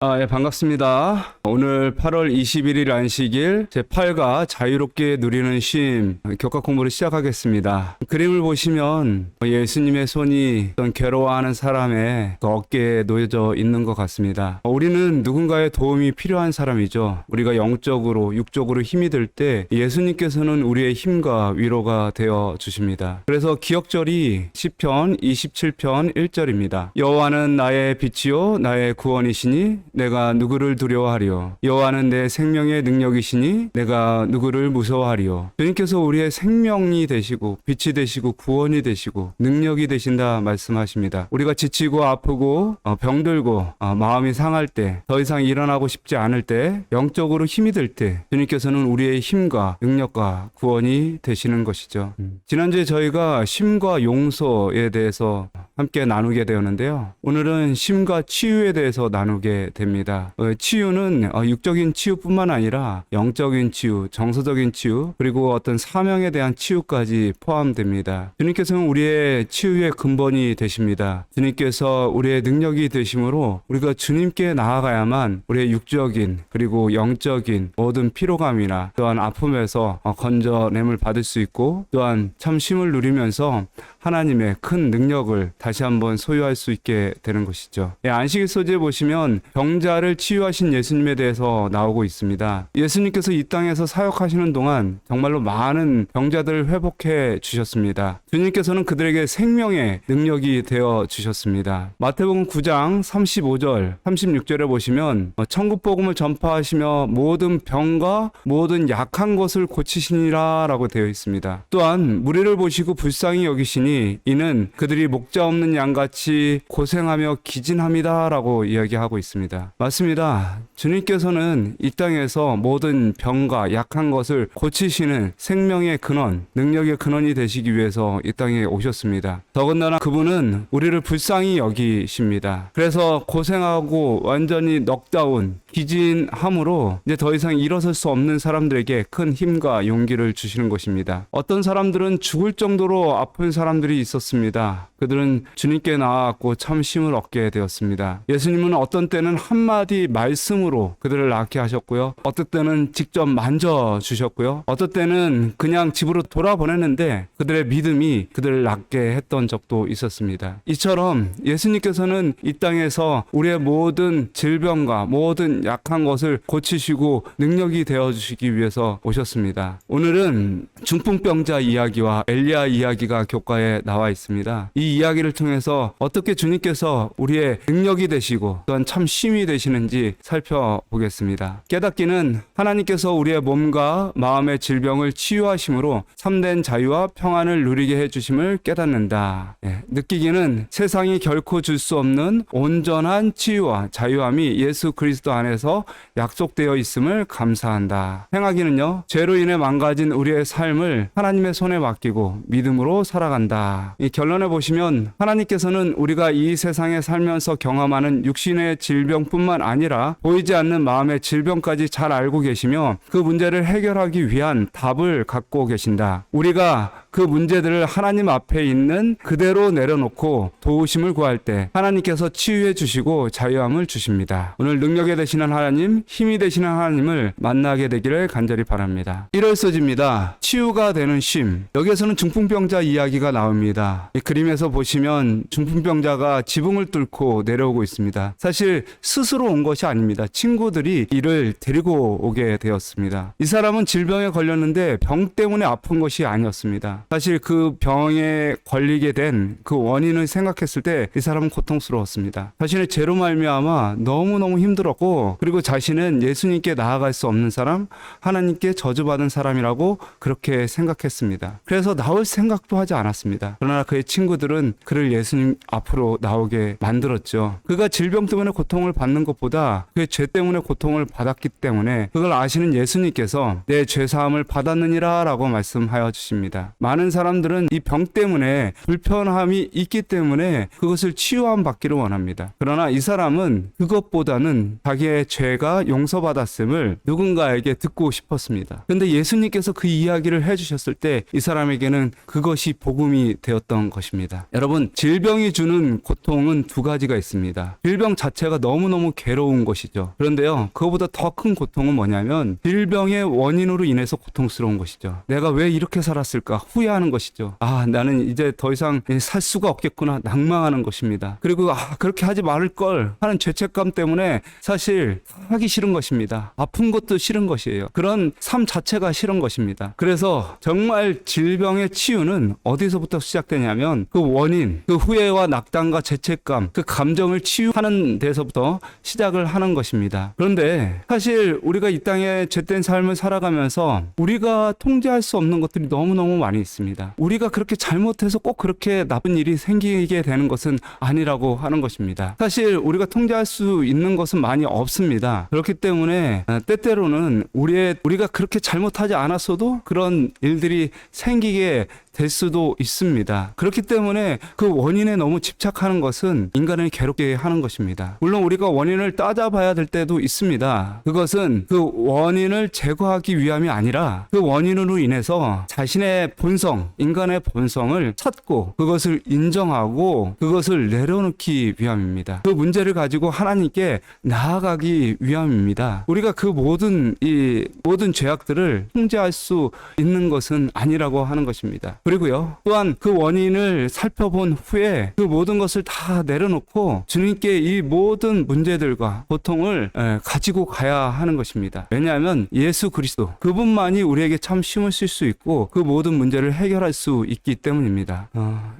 아, 예, 반갑습니다. 오늘 8월 21일 안식일 제8가 자유롭게 누리는 쉼 교과 공부를 시작하겠습니다. 그림을 보시면 예수님의 손이 어떤 괴로워하는 사람의 그 어깨에 놓여져 있는 것 같습니다. 우리는 누군가의 도움이 필요한 사람이죠. 우리가 영적으로, 육적으로 힘이 들 때 예수님께서는 우리의 힘과 위로가 되어 주십니다. 그래서 기억절이 시편 27편 1절입니다. 여호와는 나의 빛이요 나의 구원이시니 내가 누구를 두려워하리요 여호와는 내 생명의 능력이시니 내가 누구를 무서워하리요 주님께서 우리의 생명이 되시고 빛이 되시고 구원이 되시고 능력이 되신다 말씀하십니다. 우리가 지치고 아프고 어, 병들고 어, 마음이 상할 때 더 이상 일어나고 싶지 않을 때 영적으로 힘이 들 때 주님께서는 우리의 힘과 능력과 구원이 되시는 것이죠. 지난주에 저희가 심과 용서에 대해서 함께 나누게 되었는데요. 오늘은 심과 치유에 대해서 나누게 됩니다. 어, 치유는 어, 육적인 치유뿐만 아니라 영적인 치유, 정서적인 치유, 그리고 어떤 사명에 대한 치유까지 포함됩니다. 주님께서는 우리의 치유의 근본이 되십니다. 주님께서 우리의 능력이 되심으로 우리가 주님께 나아가야만 우리의 육적인 그리고 영적인 모든 피로감이나 또한 아픔에서 어, 건져냄을 받을 수 있고 또한 참 쉼을 누리면서 하나님의 큰 능력을 다시 한번 소유할 수 있게 되는 것이죠. 예, 안식일 소재에 보시면 병 자를 치유하신 예수님에 대해서 나오고 있습니다. 예수님께서 이 땅에서 사역하시는 동안 정말로 많은 병자들을 회복해 주셨습니다. 주님께서는 그들에게 생명의 능력이 되어 주셨습니다. 마태복음 9장 35절, 36절에 보시면 어, 천국 복음을 전파하시며 모든 병과 모든 약한 것을 고치시니라라고 되어 있습니다. 또한 무리를 보시고 불쌍히 여기시니 이는 그들이 목자 없는 양같이 고생하며 기진합니다라고 이야기하고 있습니다. 맞습니다. 주님께서는 이 땅에서 모든 병과 약한 것을 고치시는 생명의 근원, 능력의 근원이 되시기 위해서 이 땅에 오셨습니다. 더군다나 그분은 우리를 불쌍히 여기십니다. 그래서 고생하고 완전히 넉다운 기진함으로 이제 더 이상 일어설 수 없는 사람들에게 큰 힘과 용기를 주시는 것입니다. 어떤 사람들은 죽을 정도로 아픈 사람들이 있었습니다. 그들은 주님께 나아갔고 참 힘을 얻게 되었습니다. 예수님은 어떤 때는 한마디 말씀으로 그들을 낫게 하셨고요. 어떤 때는 직접 만져 주셨고요. 어떤 때는 그냥 집으로 돌아보냈는데 그들의 믿음이 그들을 낫게 했던 적도 있었습니다. 이처럼 예수님께서는 이 땅에서 우리의 모든 질병과 모든 약한 것을 고치시고 능력이 되어 주시기 위해서 오셨습니다. 오늘은 중풍병자 이야기와 엘리야 이야기가 교과에 나와 있습니다. 이 이야기를 통해서 어떻게 주님께서 우리의 능력이 되시고 또한 참 힘이 되시는지 살펴보겠습니다. 깨닫기는 하나님께서 우리의 몸과 마음의 질병을 치유하심으로 참된 자유와 평안을 누리게 해 주심을 깨닫는다. 예, 느끼기는 세상이 결코 줄 수 없는 온전한 치유와 자유함이 예수 그리스도 안에 서 약속되어 있음을 감사한다. 행하기는요, 죄로 인해 망가진 우리의 삶을 하나님의 손에 맡기고 믿음으로 살아간다. 이 결론에 보시면 하나님께서는 우리가 이 세상에 살면서 경험하는 육신의 질병뿐만 아니라 보이지 않는 마음의 질병까지 잘 알고 계시며 그 문제를 해결하기 위한 답을 갖고 계신다. 우리가 그 문제들을 하나님 앞에 있는 그대로 내려놓고 도우심을 구할 때 하나님께서 치유해 주시고 자유함을 주십니다. 오늘 능력에 되시는 하나님, 힘이 되시는 하나님을 만나게 되기를 간절히 바랍니다. 1월 소지입니다. 치유가 되는 쉼. 여기에서는 중풍병자 이야기가 나옵니다. 이 그림에서 보시면 중풍병자가 지붕을 뚫고 내려오고 있습니다. 사실 스스로 온 것이 아닙니다. 친구들이 이를 데리고 오게 되었습니다. 이 사람은 질병에 걸렸는데 병 때문에 아픈 것이 아니었습니다. 사실 그 병에 걸리게 된 그 원인을 생각했을 때 이 사람은 고통스러웠습니다. 자신의 죄로 말미암아 너무너무 힘들었고 그리고 자신은 예수님께 나아갈 수 없는 사람, 하나님께 저주받은 사람이라고 그렇게 생각했습니다. 그래서 나올 생각도 하지 않았습니다. 그러나 그의 친구들은 그를 예수님 앞으로 나오게 만들었죠. 그가 질병 때문에 고통을 받는 것보다 그의 죄 때문에 고통을 받았기 때문에 그걸 아시는 예수님께서 내 죄 사함을 받았느니라라고 말씀하여 주십니다. 많은 사람들은 이 병 때문에 불편함이 있기 때문에 그것을 치유함 받기를 원합니다. 그러나 이 사람은 그것보다는 자기의 죄가 용서받았음을 누군가에게 듣고 싶었습니다. 근데 예수님께서 그 이야기를 해주셨을 때 이 사람에게는 그것이 복음이 되었던 것입니다. 여러분, 질병이 주는 고통은 두 가지가 있습니다. 질병 자체가 너무너무 괴로운 것이죠. 그런데요, 그거보다 더 큰 고통은 뭐냐면 질병의 원인으로 인해서 고통스러운 것이죠. 내가 왜 이렇게 살았을까 후회하는 것이죠. 아, 나는 이제 더 이상 살 수가 없겠구나 낭망하는 것입니다. 그리고 아, 그렇게 하지 말을 걸 하는 죄책감 때문에 사실 하기 싫은 것입니다. 아픈 것도 싫은 것이에요. 그런 삶 자체가 싫은 것입니다. 그래서 정말 질병의 치유는 어디서부터 시작되냐면 그 원인, 그 후회와 낙담과 죄책감, 그 감정을 치유하는 데서부터 시작을 하는 것입니다. 그런데 사실 우리가 이 땅에 죄된 삶을 살아가면서 우리가 통제할 수 없는 것들이 너무너무 많이 있습니다. 우리가 그렇게 잘못해서 꼭 그렇게 나쁜 일이 생기게 되는 것은 아니라고 하는 것입니다. 사실 우리가 통제할 수 있는 것은 많이 없습니다. 그렇기 때문에 어, 때때로는 우리의 우리가 그렇게 잘못하지 않았어도 그런 일들이 생기게 될 수도 있습니다. 그렇기 때문에 그 원인에 너무 집착하는 것은 인간을 괴롭게 하는 것입니다. 물론 우리가 원인을 따져봐야 될 때도 있습니다. 그것은 그 원인을 제거하기 위함이 아니라 그 원인으로 인해서 자신의 본성, 인간의 본성을 찾고 그것을 인정하고 그것을 내려놓기 위함입니다. 그 문제를 가지고 하나님께 나아가기 위함입니다. 우리가 그 모든 이 모든 죄악들을 통제할 수 있는 것은 아니라고 하는 것입니다. 그리고요. 또한 그 원인을 살펴본 후에 그 모든 것을 다 내려놓고 주님께 이 모든 문제들과 고통을 에, 가지고 가야 하는 것입니다. 왜냐하면 예수 그리스도 그분만이 우리에게 참 힘을 쓸 수 있고 그 모든 문제를 해결할 수 있기 때문입니다. 어,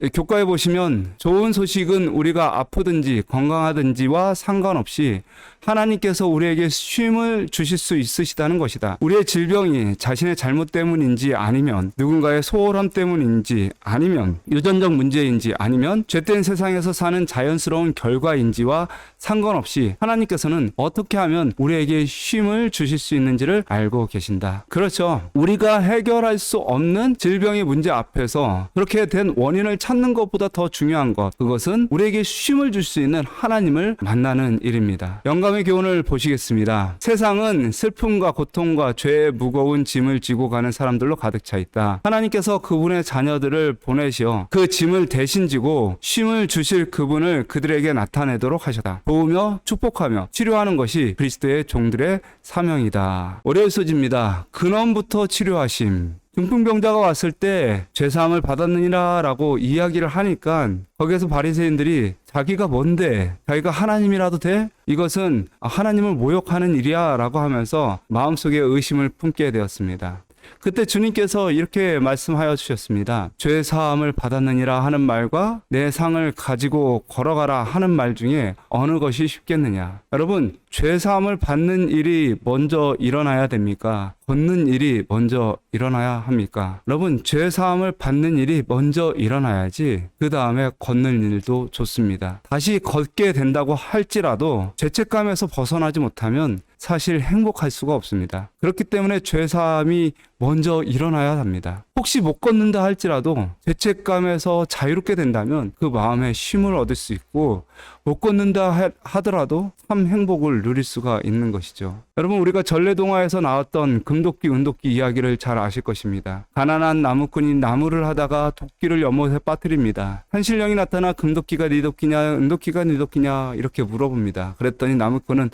예, 교과에 보시면 좋은 소식은 우리가 아프든지 건강하든지와 상관없이 하나님께서 우리에게 쉼을 주실 수 있으시다는 것이다. 우리의 질병이 자신의 잘못 때문인지 아니면 누군가의 소홀함 때문인지 아니면 유전적 문제인지 아니면 죄된 세상에서 사는 자연스러운 결과인지와 상관없이 하나님께서는 어떻게 하면 우리에게 쉼을 주실 수 있는지를 알고 계신다. 그렇죠. 우리가 해결할 수 없는 질병의 문제 앞에서 그렇게 된 원인을 찾는 것보다 더 중요한 것 그것은 우리에게 쉼을 줄 수 있는 하나님을 만나는 일입니다. 영감의 교훈을 보시겠습니다. 세상은 슬픔과 고통과 죄의 무거운 짐을 지고 가는 사람들로 가득 차 있다. 하나님께서 그분의 자녀들을 보내시어 그 짐을 대신 지고 쉼을 주실 그분을 그들에게 나타내도록 하셨다. 도우며 축복하며 치료하는 것이 그리스도의 종들의 사명이다. 월요일 소지입니다. 근원부터 치료하심. 중풍병자가 왔을 때 죄사함을 받았느니라라고 이야기를 하니까 거기에서 바리새인들이 자기가 뭔데 자기가 하나님이라도 돼 이것은 하나님을 모욕하는 일이야라고 하면서 마음속에 의심을 품게 되었습니다. 그때 주님께서 이렇게 말씀하여 주셨습니다. 죄 사함을 받았느니라 하는 말과 내 상을 가지고 걸어가라 하는 말 중에 어느 것이 쉽겠느냐? 여러분, 죄 사함을 받는 일이 먼저 일어나야 됩니까? 걷는 일이 먼저 일어나야 합니까? 여러분, 죄 사함을 받는 일이 먼저 일어나야지 그 다음에 걷는 일도 좋습니다. 다시 걷게 된다고 할지라도 죄책감에서 벗어나지 못하면 사실 행복할 수가 없습니다. 그렇기 때문에 죄 사함이 먼저 일어나야 합니다. 혹시 못 걷는다 할지라도 죄책감에서 자유롭게 된다면 그 마음에 쉼을 얻을 수 있고 못 걷는다 하- 하더라도 참 행복을 누릴 수가 있는 것이죠. 여러분 우리가 전래동화에서 나왔던 금도끼 은도끼 이야기를 잘 아실 것입니다. 가난한 나무꾼이 나무를 하다가 도끼를 연못에 빠뜨립니다. 한신령이 나타나 금도끼가 네 도끼냐 은도끼가 네 도끼냐 이렇게 물어봅니다. 그랬더니 나무꾼은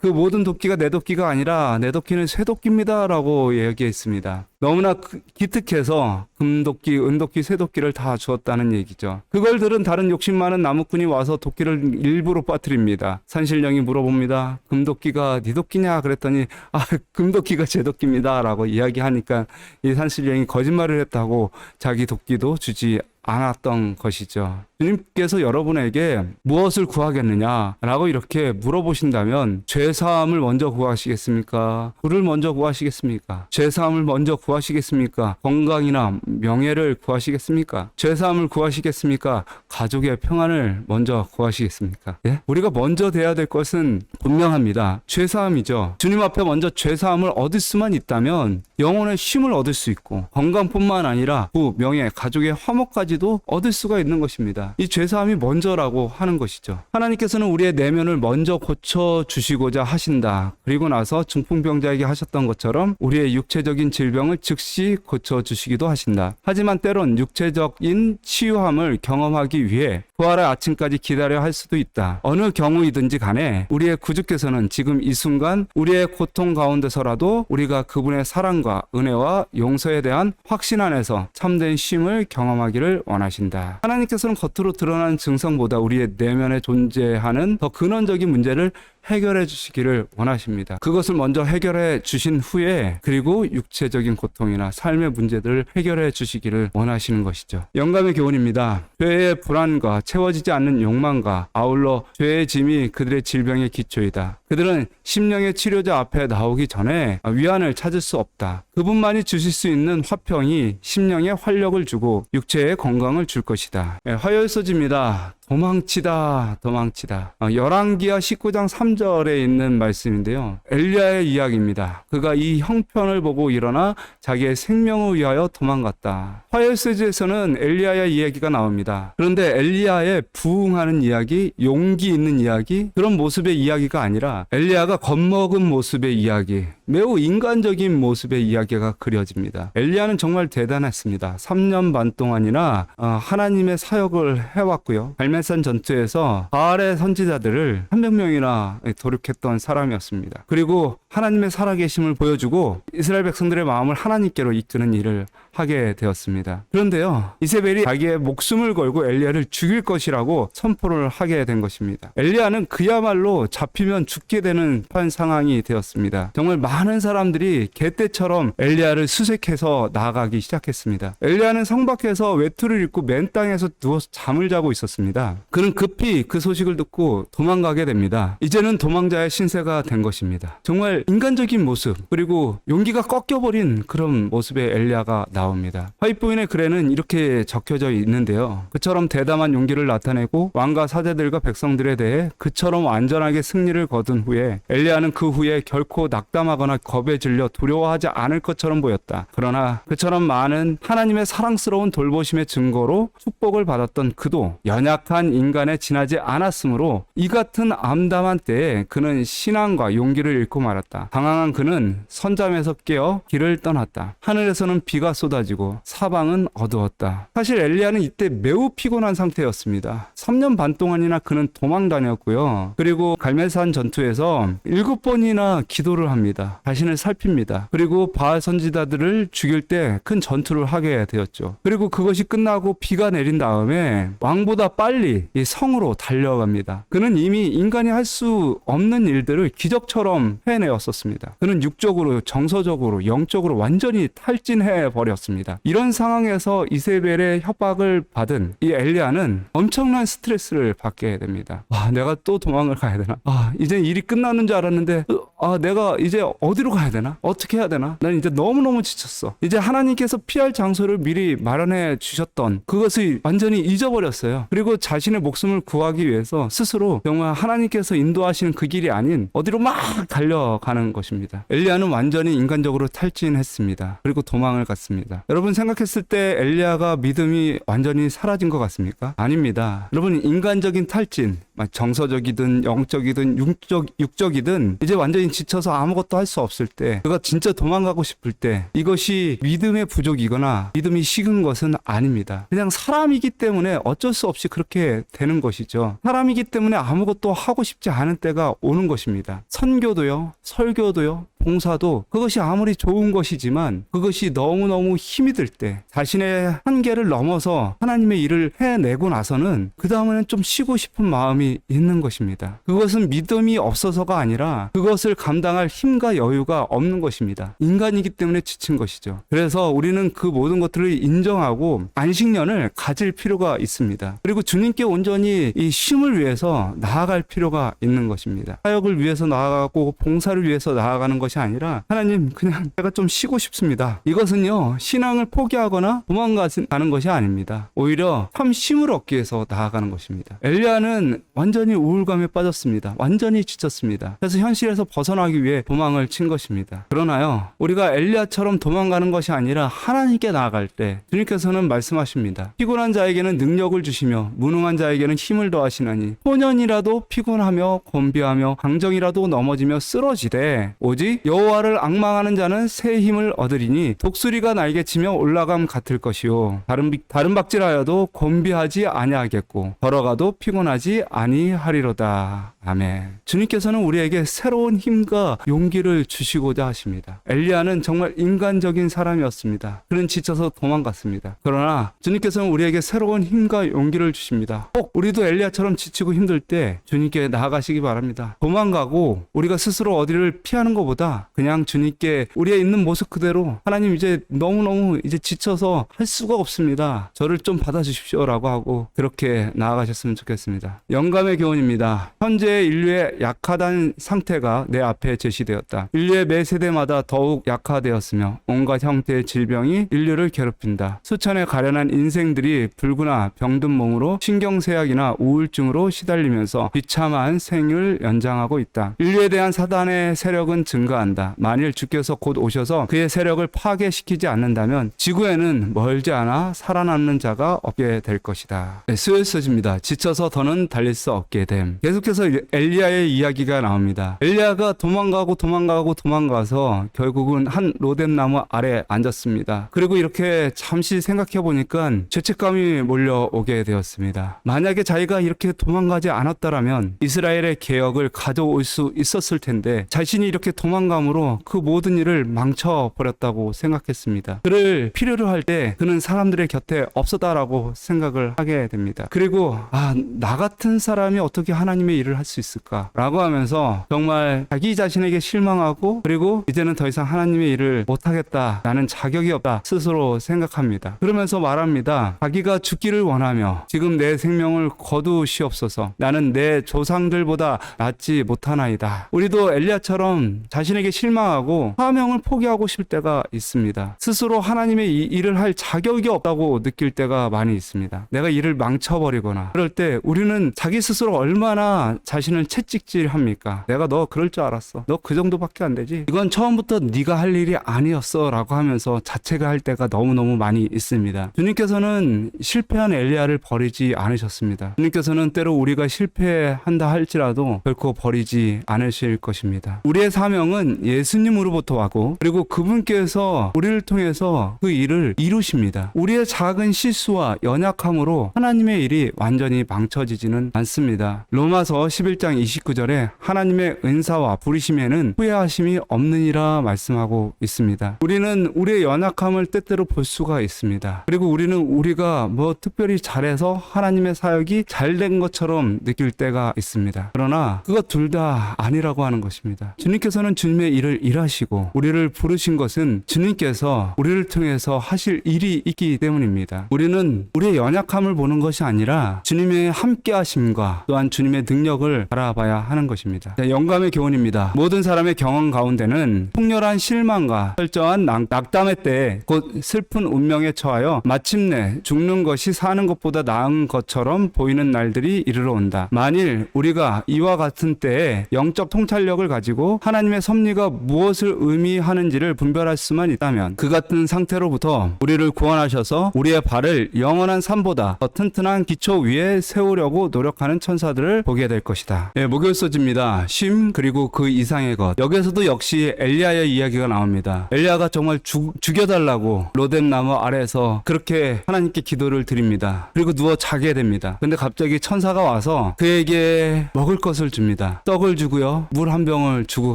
그 모든 도끼가 내 도끼가 아니라 내 도끼는 새 도끼입니다라고 얘기했습니다. 너무나 그- 기특해서 금도끼, 은도끼, 새 도끼를 다 주었다는 얘기죠. 그걸 들은 다른 욕심 많은 나무꾼이 와서 도끼를 일부러 빠뜨립니다. 산신령이 물어봅니다. 금도끼가 네 도끼냐 그랬더니 아 금도끼가 제 도끼입니다라고 이야기하니까 이 산신령이 거짓말을 했다고 자기 도끼도 주지 않았던 것이죠. 주님께서 여러분에게 무엇을 구하겠느냐라고 이렇게 물어보신다면 죄사함을 먼저 구하시겠습니까? 불을 먼저 구하시겠습니까? 죄사함을 먼저 구하시겠습니까? 건강이나 명예를 구하시겠습니까? 죄사함을 구하시겠습니까? 가족의 평안을 먼저 구하시겠습니까? 예? 우리가 먼저 돼야 될 것은 분명합니다. 죄사함이죠. 주님 앞에 먼저 죄사함을 얻을 수만 있다면 영혼의 쉼을 얻을 수 있고 건강뿐만 아니라 부, 명예, 가족의 화목까지도 얻을 수가 있는 것입니다. 이 죄사함이 먼저라고 하는 것이죠. 하나님께서는 우리의 내면을 먼저 고쳐 주시고자 하신다. 그리고 나서 중풍병자에게 하셨던 것처럼 우리의 육체적인 질병을 즉시 고쳐 주시기도 하신다. 하지만 때론 육체적인 치유함을 경험하기 위해 부활의 아침까지 기다려 할 수도 있다. 어느 경우이든지 간에 우리의 구주께서는 지금 이 순간 우리의 고통 가운데서라도 우리가 그분의 사랑과 은혜와 용서에 대한 확신 안에서 참된 쉼을 경험하기를 원하신다. 하나님께서는 겉 으로 드러나는 증상보다 우리의 내면에 존재하는 더 근원적인 문제를 해결해 주시기를 원하십니다. 그것을 먼저 해결해 주신 후에 그리고 육체적인 고통이나 삶의 문제들을 해결해 주시기를 원하시는 것이죠. 영감의 교훈입니다. 죄의 불안과 채워지지 않는 욕망과 아울러 죄의 짐이 그들의 질병의 기초이다. 그들은 심령의 치료자 앞에 나오기 전에 위안을 찾을 수 없다. 그분만이 주실 수 있는 화평이 심령에 활력을 주고 육체에 건강을 줄 것이다. 예, 화요일서지입니다. 도망치다, 도망치다. 어, 열왕기하 19장 3절에 있는 말씀인데요. 엘리야의 이야기입니다. 그가 이 형편을 보고 일어나 자기의 생명을 위하여 도망갔다. 화요일서지에서는 엘리야의 이야기가 나옵니다. 그런데 엘리야의 부응하는 이야기, 용기 있는 이야기, 그런 모습의 이야기가 아니라 엘리야가 겁먹은 모습의 이야기, 매우 인간적인 모습의 이야기가 그려집니다. 엘리야는 정말 대단했습니다. 3년 반 동안이나 어, 하나님의 사역을 해왔고요. 갈멜산 전투에서 바알의 선지자들을 300명이나 도륙했던 사람이었습니다. 그리고 하나님의 살아계심을 보여주고 이스라엘 백성들의 마음을 하나님께로 이끄는 일을 하게 되었습니다. 그런데요, 이세벨이 자기의 목숨을 걸고 엘리야를 죽일 것이라고 선포를 하게 된 것입니다. 엘리야는 그야말로 잡히면 죽게 되는 판 상황이 되었습니다. 정말 많은 사람들이 개떼처럼 엘리야를 수색해서 나아가기 시작했습니다. 엘리야는 성 밖에서 외투를 입고 맨 땅에서 누워서 잠을 자고 있었습니다. 그는 급히 그 소식을 듣고 도망가게 됩니다. 이제는 도망자의 신세가 된 것입니다. 정말 인간적인 모습 그리고 용기가 꺾여버린 그런 모습의 엘리야가 나 옵니다. 화이트보인의 글에는 이렇게 적혀져 있는데요. 그처럼 대담한 용기를 나타내고 왕과 사제들과 백성들에 대해 그처럼 완전하게 승리를 거둔 후에 엘리야는 그 후에 결코 낙담하거나 겁에 질려 두려워하지 않을 것처럼 보였다. 그러나 그처럼 많은 하나님의 사랑스러운 돌보심의 증거로 축복을 받았던 그도 연약한 인간에 지나지 않았으므로 이 같은 암담한 때에 그는 신앙과 용기를 잃고 말았다. 방황한 그는 선잠에서 깨어 길을 떠났다. 하늘에서는 비가 쏟아 지고 사방은 어두웠다. 사실 엘리야는 이때 매우 피곤한 상태였습니다. 3년 반 동안이나 그는 도망 다녔고요. 그리고 갈멜산 전투에서 일곱 번이나 기도를 합니다. 자신을 살핍니다. 그리고 바알 선지자들을 죽일 때 큰 전투를 하게 되었죠. 그리고 그것이 끝나고 비가 내린 다음에 왕보다 빨리 이 성으로 달려갑니다. 그는 이미 인간이 할 수 없는 일들을 기적처럼 해내었었습니다. 그는 육적으로, 정서적으로, 영적으로 완전히 탈진해 버렸습니다. 이런 상황에서 이세벨의 협박을 받은 이 엘리야는 엄청난 스트레스를 받게 됩니다. 와, 내가 또 도망을 가야 되나? 아, 이제 일이 끝나는 줄 알았는데, 아, 내가 이제 어디로 가야 되나? 어떻게 해야 되나? 난 이제 너무너무 지쳤어. 이제 하나님께서 피할 장소를 미리 마련해 주셨던 그것을 완전히 잊어버렸어요. 그리고 자신의 목숨을 구하기 위해서 스스로 정말 하나님께서 인도하시는 그 길이 아닌 어디로 막 달려가는 것입니다. 엘리야는 완전히 인간적으로 탈진했습니다. 그리고 도망을 갔습니다. 여러분 생각했을 때 엘리야가 믿음이 완전히 사라진 것 같습니까? 아닙니다. 여러분 인간적인 탈진, 막 정서적이든 영적이든 육적, 육적이든 이제 완전히 지쳐서 아무것도 할 수 없을 때 그가 진짜 도망가고 싶을 때 이것이 믿음의 부족이거나 믿음이 식은 것은 아닙니다. 그냥 사람이기 때문에 어쩔 수 없이 그렇게 되는 것이죠. 사람이기 때문에 아무것도 하고 싶지 않은 때가 오는 것입니다. 선교도요, 설교도요, 봉사도 그것이 아무리 좋은 것이지만 그것이 너무너무 힘이 들 때 자신의 한계를 넘어서 하나님의 일을 해내고 나서는 그 다음에는 좀 쉬고 싶은 마음이 있는 것입니다. 그것은 믿음이 없어서가 아니라 그것을 감당할 힘과 여유가 없는 것입니다. 인간이기 때문에 지친 것이죠. 그래서 우리는 그 모든 것들을 인정하고 안식년을 가질 필요가 있습니다. 그리고 주님께 온전히 이 쉼을 위해서 나아갈 필요가 있는 것입니다. 사역을 위해서 나아가고 봉사를 위해서 나아가는 것이 것이 아니라 하나님 그냥 제가 좀 쉬고 싶습니다. 이것은요 신앙을 포기하거나 도망가는 것이 아닙니다. 오히려 참 쉼을 얻기 위해서 나아가는 것입니다. 엘리야는 완전히 우울감에 빠졌습니다. 완전히 지쳤습니다. 그래서 현실에서 벗어나기 위해 도망을 친 것입니다. 그러나요 우리가 엘리야처럼 도망가는 것이 아니라 하나님께 나아갈 때 주님께서는 말씀하십니다. 피곤한 자에게는 능력을 주시며 무능한 자에게는 힘을 더하시나니 소년이라도 피곤하며 곤비하며 강정이라도 넘어지며 쓰러지되 오직 여호와를 악망하는 자는 새 힘을 얻으리니 독수리가 날개 치며 올라감 같을 것이요. 다른 비- 다른 박질하여도 곤비하지 아니하겠고 걸어가도 피곤하지 아니하리로다. 아멘. 주님께서는 우리에게 새로운 힘과 용기를 주시고자 하십니다. 엘리야는 정말 인간적인 사람이었습니다. 그는 지쳐서 도망갔습니다. 그러나 주님께서는 우리에게 새로운 힘과 용기를 주십니다. 꼭 우리도 엘리야처럼 지치고 힘들 때 주님께 나아가시기 바랍니다. 도망가고 우리가 스스로 어디를 피하는 것보다 그냥 주님께 우리의 있는 모습 그대로 하나님 이제 너무너무 이제 지쳐서 할 수가 없습니다. 저를 좀 받아주십시오 라고 하고 그렇게 나아가셨으면 좋겠습니다. 영감의 교훈입니다. 현재 인류의 약하단 상태가 내 앞에 제시되었다. 인류의 매 세대마다 더욱 약화되었으며 온갖 형태의 질병이 인류를 괴롭힌다. 수천의 가련한 인생들이 불구나 병든 몸으로 신경쇠약이나 우울증으로 시달리면서 비참한 생을 연장하고 있다. 인류에 대한 사단의 세력은 증가 한다. 만일 주께서 곧 오셔서 그의 세력을 파괴시키지 않는다면 지구에는 멀지 않아 살아남는 자가 없게 될 것이다. 네, 스웨스입니다. 지쳐서 더는 달릴 수 없게 됨. 계속해서 엘리야의 이야기가 나옵니다. 엘리야가 도망가고 도망가고 도망가서 결국은 한 로뎀 나무 아래 앉았습니다. 그리고 이렇게 잠시 생각해 보니까 죄책감이 몰려오게 되었습니다. 만약에 자기가 이렇게 도망가지 않았다라면 이스라엘의 개혁을 가져올 수 있었을 텐데 자신이 이렇게 도망 감으로 그 모든 일을 망쳐 버렸다고 생각했습니다. 그를 필요로 할 때 그는 사람들의 곁에 없었다라고 생각을 하게 됩니다. 그리고 아, 나 같은 사람이 어떻게 하나님의 일을 할 수 있을까라고 하면서 정말 자기 자신에게 실망하고 그리고 이제는 더 이상 하나님의 일을 못 하겠다. 나는 자격이 없다. 스스로 생각합니다. 그러면서 말합니다. 자기가 죽기를 원하며 지금 내 생명을 거두시옵소서. 나는 내 조상들보다 낫지 못하나이다. 우리도 엘리야처럼 자신 에게 실망하고 사명을 포기하고 싶을 때가 있습니다. 스스로 하나님의 이 일을 할 자격이 없다고 느낄 때가 많이 있습니다. 내가 일을 망쳐버리거나 그럴 때 우리는 자기 스스로 얼마나 자신을 채찍질합니까? 내가 너 그럴 줄 알았어. 너 그 정도밖에 안 되지. 이건 처음부터 네가 할 일이 아니었어라고 하면서 자책할 때가 너무너무 많이 있습니다. 주님께서는 실패한 엘리야를 버리지 않으셨습니다. 주님께서는 때로 우리가 실패한다 할지라도 결코 버리지 않으실 것입니다. 우리의 사명은 예수님으로부터 왔고 그리고 그분께서 우리를 통해서 그 일을 이루십니다. 우리의 작은 실수와 연약함으로 하나님의 일이 완전히 망쳐지지는 않습니다. 로마서 11장 29절에 하나님의 은사와 부르심에는 후회하심이 없느니라 말씀하고 있습니다. 우리는 우리의 연약함을 때때로 볼 수가 있습니다. 그리고 우리는 우리가 뭐 특별히 잘해서 하나님의 사역이 잘 된 것처럼 느낄 때가 있습니다. 그러나 그것 둘 다 아니라고 하는 것입니다. 주님께서는 주님 의 일을 일하시고 우리를 부르신 것은 주님께서 우리를 통해서 하실 일이 있기 때문입니다. 우리는 우리의 연약함을 보는 것이 아니라 주님의 함께 하심과 또한 주님의 능력을 바라봐야 하는 것입니다. 자, 영감의 교훈입니다. 모든 사람의 경험 가운데는 통렬한 실망과 철저한 낙- 낙담의 때에 곧 슬픈 운명에 처하여 마침내 죽는 것이 사는 것보다 나은 것처럼 보이는 날들이 이르러 온다. 만일 우리가 이와 같은 때에 영적 통찰력을 가지고 하나님의 섭리 가 무엇을 의미하는지를 분별할 수만 있다면 그 같은 상태로부터 우리를 구원하셔서 우리의 발을 영원한 산보다 더 튼튼한 기초 위에 세우려고 노력하는 천사들을 보게 될 것이다. 예, 목요소지입니다. 쉼 그리고 그 이상의 것. 여기에서도 역시 엘리야의 이야기가 나옵니다. 엘리야가 정말 죽, 죽여달라고 로뎀 나무 아래에서 그렇게 하나님께 기도를 드립니다. 그리고 누워 자게 됩니다. 근데 갑자기 천사가 와서 그에게 먹을 것을 줍니다. 떡을 주고요. 물 한 병을 주고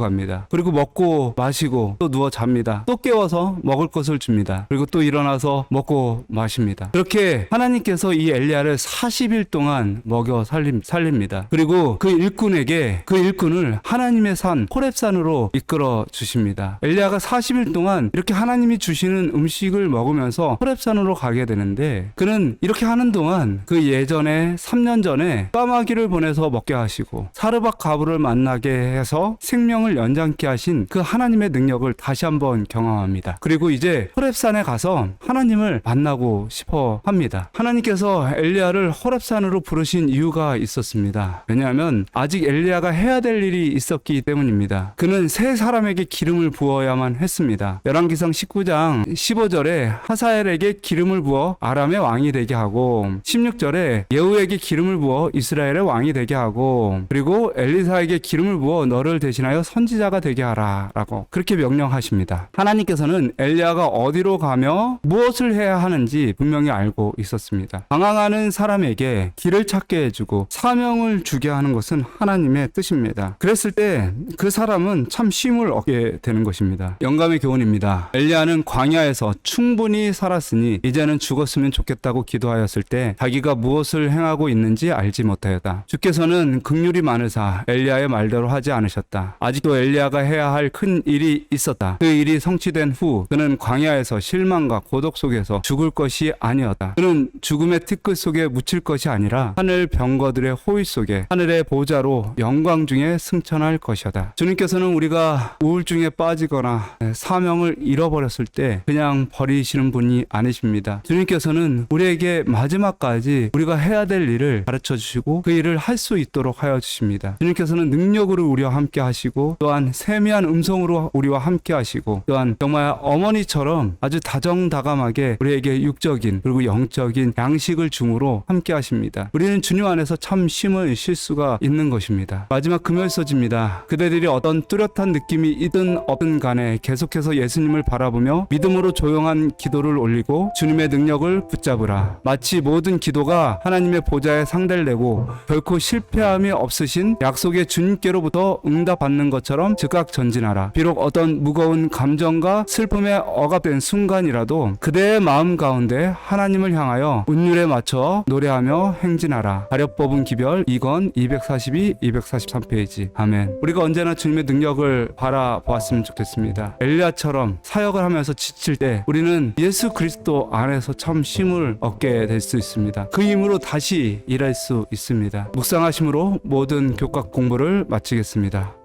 갑니다. 그리고 먹고 마시고 또 누워 잡니다. 또 깨워서 먹을 것을 줍니다. 그리고 또 일어나서 먹고 마십니다. 그렇게 하나님께서 이 엘리야를 40일 동안 먹여 살림, 살립니다. 그리고 그 일꾼에게 그 일꾼을 하나님의 산 호렙산으로 이끌어 주십니다. 엘리야가 40일 동안 이렇게 하나님이 주시는 음식을 먹으면서 호렙산으로 가게 되는데 그는 이렇게 하는 동안 그 예전에 3년 전에 까마귀를 보내서 먹게 하시고 사르밧 가부를 만나게 해서 생명을 연장케 함께 하신 그 하나님의 능력을 다시 한번 경험합니다. 그리고 이제 호렙산에 가서 하나님을 만나고 싶어 합니다. 하나님께서 엘리야를 호렙산으로 부르신 이유가 있었습니다. 왜냐하면 아직 엘리야가 해야 될 일이 있었기 때문입니다. 그는 세 사람에게 기름을 부어야만 했습니다. 열왕기상 19장 15절에 하사엘에게 기름을 부어 아람의 왕이 되게 하고 16절에 예후에게 기름을 부어 이스라엘의 왕이 되게 하고 그리고 엘리사에게 기름을 부어 너를 대신하여 선지자가 되게 하라라고 그렇게 명령하십니다. 하나님께서는 엘리야가 어디로 가며 무엇을 해야 하는지 분명히 알고 있었습니다. 방황하는 사람에게 길을 찾게 해주고 사명을 주게 하는 것은 하나님의 뜻입니다. 그랬을 때 그 사람은 참 쉼을 얻게 되는 것입니다. 영감의 교훈입니다. 엘리야는 광야에서 충분히 살았으니 이제는 죽었으면 좋겠다고 기도하였을 때 자기가 무엇을 행하고 있는지 알지 못하였다. 주께서는 극률이 많으사 엘리야의 말대로 하지 않으셨다. 아직도 엘리야가 해야 할 큰 일이 있었다. 그 일이 성취된 후 그는 광야에서 실망과 고독 속에서 죽을 것이 아니었다. 그는 죽음의 티끌 속에 묻힐 것이 아니라 하늘 병거들의 호위 속에 하늘의 보좌로 영광 중에 승천할 것이다. 주님께서는 우리가 우울증에 빠지거나 사명을 잃어버렸을 때 그냥 버리시는 분이 아니십니다. 주님께서는 우리에게 마지막까지 우리가 해야 될 일을 가르쳐 주시고 그 일을 할 수 있도록 하여 주십니다. 주님께서는 능력으로 우리와 함께 하시고 또한 세미한 음성으로 우리와 함께 하시고 또한 정말 어머니처럼 아주 다정다감하게 우리에게 육적인 그리고 영적인 양식을 중으로 함께 하십니다. 우리는 주님 안에서 참 쉼을 쉴 수가 있는 것입니다. 마지막 금요일서지입니다. 그대들이 어떤 뚜렷한 느낌이 있든 없든 간에 계속해서 예수님을 바라보며 믿음으로 조용한 기도를 올리고 주님의 능력을 붙잡으라. 마치 모든 기도가 하나님의 보좌에 상대를 내고 결코 실패함이 없으신 약속의 주님께로부터 응답받는 것처럼 즉각 전진하라. 비록 어떤 무거운 감정과 슬픔에 억압된 순간이라도 그대의 마음 가운데 하나님을 향하여 운율에 맞춰 노래하며 행진하라. 가렵 뽑은 기별 2권 242, 243페이지. 아멘. 우리가 언제나 주님의 능력을 바라보았으면 좋겠습니다. 엘리야처럼 사역을 하면서 지칠 때 우리는 예수 그리스도 안에서 참 쉼을 얻게 될 수 있습니다. 그 힘으로 다시 일할 수 있습니다. 묵상하심으로 모든 교과 공부를 마치겠습니다.